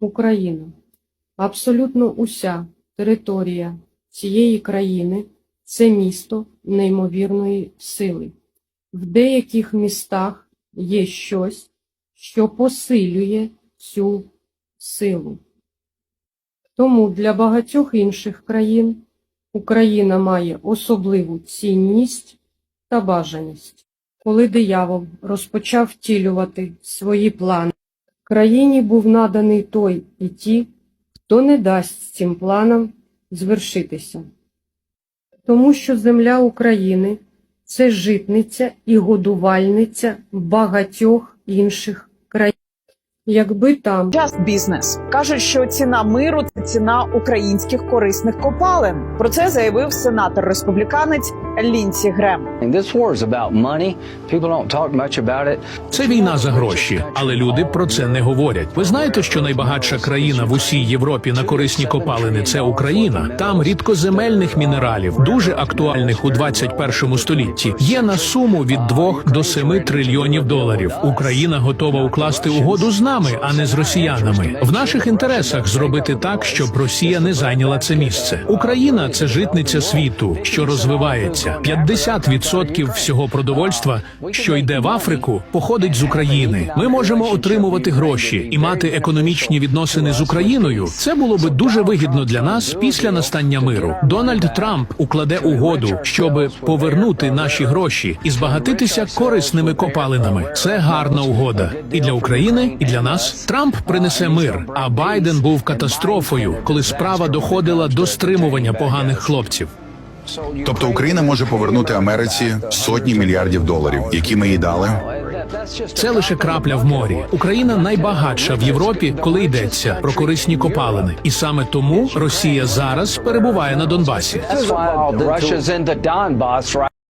Україна. Абсолютно уся територія цієї країни це місто неймовірної сили. В деяких містах є щось, що посилює цю силу. Тому для багатьох інших країн Україна має особливу цінність та бажаність. Коли диявол розпочав втілювати свої плани, країні був наданий той і ті, хто не дасть цим планам звершитися. Тому що земля України це житниця і годувальниця багатьох інших. Якби там Just Business. кажуть, що ціна миру це ціна українських корисних копалин. Про це заявив сенатор республіканець Лінсі Грем. This war is about money. People don't talk much about it. Це війна за гроші, але люди про це не говорять. Ви знаєте, що найбагатша країна в усій Європі на корисні копалини це Україна. Там рідкоземельних мінералів, дуже актуальних у 21 столітті, є на суму від 2 до 7 трильйонів доларів. Україна готова укласти угоду з нами, а не з росіянами. В наших інтересах зробити так, щоб Росія не зайняла це місце. Україна це житниця світу, що розвивається. 50% всього продовольства, що йде в Африку, походить з України. Ми можемо отримувати гроші і мати економічні відносини з Україною. Це було би дуже вигідно для нас після настання миру. Дональд Трамп укладе угоду, щоб повернути наші гроші і збагатитися корисними копалинами. Це гарна угода і для України, і для нас. Трамп принесе мир. А Байден був катастрофою, коли справа доходила до стримування поганих хлопців. Тобто Україна може повернути Америці сотні мільярдів доларів, які ми їй дали. Це лише крапля в морі. Україна найбагатша в Європі, коли йдеться про корисні копалини, і саме тому Росія зараз перебуває на Донбасі.